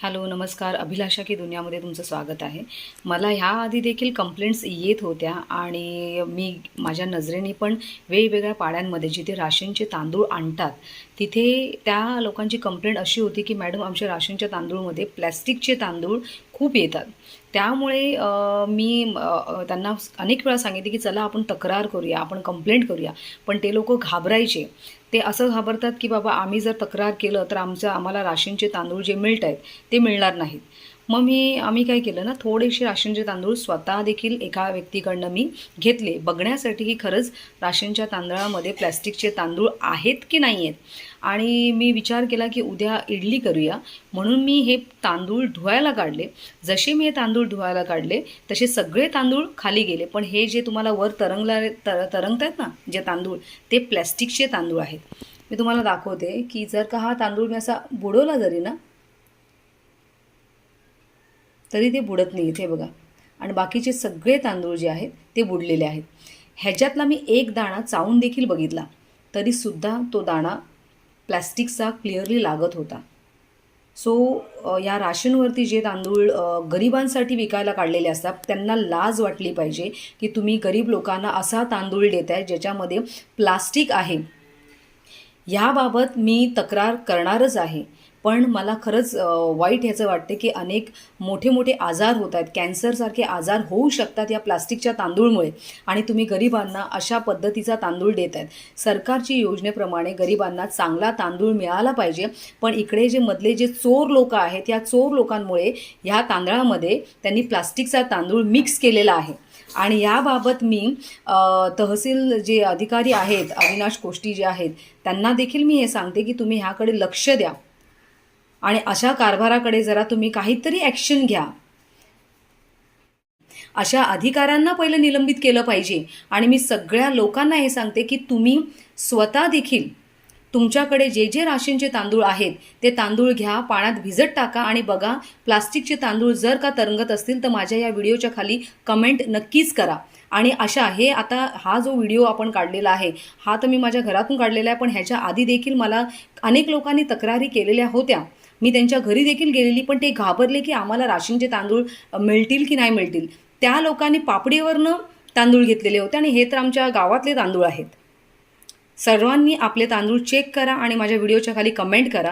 Hello नमस्कार. अभिलाषा की दुनियामध्ये तुमचं स्वागत आहे. मला ह्या आधी देखील कंप्लेंट्स येत होत्या आणि मी माझ्या नजरेने पण वेगवेगळ्या पाड्यांमध्ये जिथे राशनचे तांदूळ आणतात तिथे त्या लोकांची कंप्लेंट अशी होती की मॅडम आमच्या राशनच्या तांदूळमध्ये प्लॅस्टिकचे तांदूळ खूप येतात. त्यामुळे मी त्यांना अनेक वेळा सांगितले की चला आपण तक्रार करूया आपण कंप्लेंट करूया. पण ते लोक घाबरायचे. ते असं घाबरतात की बाबा आम्ही जर तक्रार केलं तर आमचं आम्हाला राशनचे तांदूळ जे मिळत आहेत ते मिळणार नाहीत. मग मी आम्ही काय केलं ना थोडेसे राशनचे तांदूळ स्वतः देखील एका व्यक्तीकडनं मी घेतले. बघण्यासाठी की खरंच राशनच्या तांदळामध्ये प्लॅस्टिकचे तांदूळ आहेत की नाही आहेत? आणि मी विचार केला की उद्या इडली करूया. म्हणून मी हे तांदूळ धुवायला काढले. जसे मी हे तांदूळ धुवायला काढले तसे सगळे तांदूळ खाली गेले. पण हे जे तुम्हाला वर तरंगला तर तरंगत आहेत ना जे तांदूळ ते प्लॅस्टिकचे तांदूळ आहेत. मी तुम्हाला दाखवते की जर का हा तांदूळ मी असा बुडवला जरी ना तरी ते बुडत नाही इथे बघा. आणि बाकीचे सगळे तांदूळ जे आहेत ते बुडलेले आहेत. ह्याच्यातला मी एक दाणा चावून देखील बघितला. तरीसुद्धा तो दाणा प्लॅस्टिकचा क्लिअरली लागत होता. सो या राशनवरती जे तांदूळ गरिबांसाठी विकायला काढलेले असतात त्यांना लाज वाटली पाहिजे की तुम्ही गरीब लोकांना असा तांदूळ देत आहे ज्याच्यामध्ये प्लास्टिक आहे. ह्याबाबत मी तक्रार करणारच आहे. पण मला खरंच वाईट ह्याचं वाटते की अनेक मोठे मोठे आजार होत आहेत. कॅन्सरसारखे आजार होऊ शकतात या प्लास्टिकच्या तांदूळमुळे. आणि तुम्ही गरिबांना अशा पद्धतीचा तांदूळ देत आहेत. सरकारची योजनेप्रमाणे गरिबांना चांगला तांदूळ मिळाला पाहिजे. पण इकडे जे मधले जे चोर लोक आहेत या चोर लोकांमुळे ह्या तांदळामध्ये त्यांनी प्लास्टिकचा तांदूळ मिक्स केलेला आहे. आणि याबाबत मी तहसील जे अधिकारी आहेत अविनाश कोष्टी जे आहेत त्यांना देखील मी हे सांगते की तुम्ही ह्याकडे लक्ष द्या. आणि अशा कारभाराकडे जरा तुम्ही काहीतरी ॲक्शन घ्या. अशा अधिकाऱ्यांना पहिलं निलंबित केलं पाहिजे. आणि मी सगळ्या लोकांना हे सांगते की तुम्ही स्वतः देखील तुमच्याकडे जे जे राशनचे तांदूळ आहेत ते तांदूळ घ्या पाण्यात भिजत टाका आणि बघा प्लास्टिकचे तांदूळ जर का तरंगत असतील तर माझ्या या व्हिडिओच्या खाली कमेंट नक्कीच करा. आणि अशा हे आता हा जो व्हिडिओ आपण काढलेला आहे हा तर मी माझ्या घरातून काढलेला आहे पण ह्याच्या आधी देखील मला अनेक लोकांनी तक्रारी केलेल्या होत्या. मी त्यांच्या घरी देखील गेलेली पण ते घाबरले की आम्हाला राशींचे तांदूळ मिळतील की नाही मिळतील. त्या लोकांनी पापडीवरनं तांदूळ घेतलेले होते आणि हे तर आमच्या गावातले तांदूळ आहेत. सर्वांनी आपले तांदूळ चेक करा आणि माझ्या व्हिडिओच्या खाली कमेंट करा.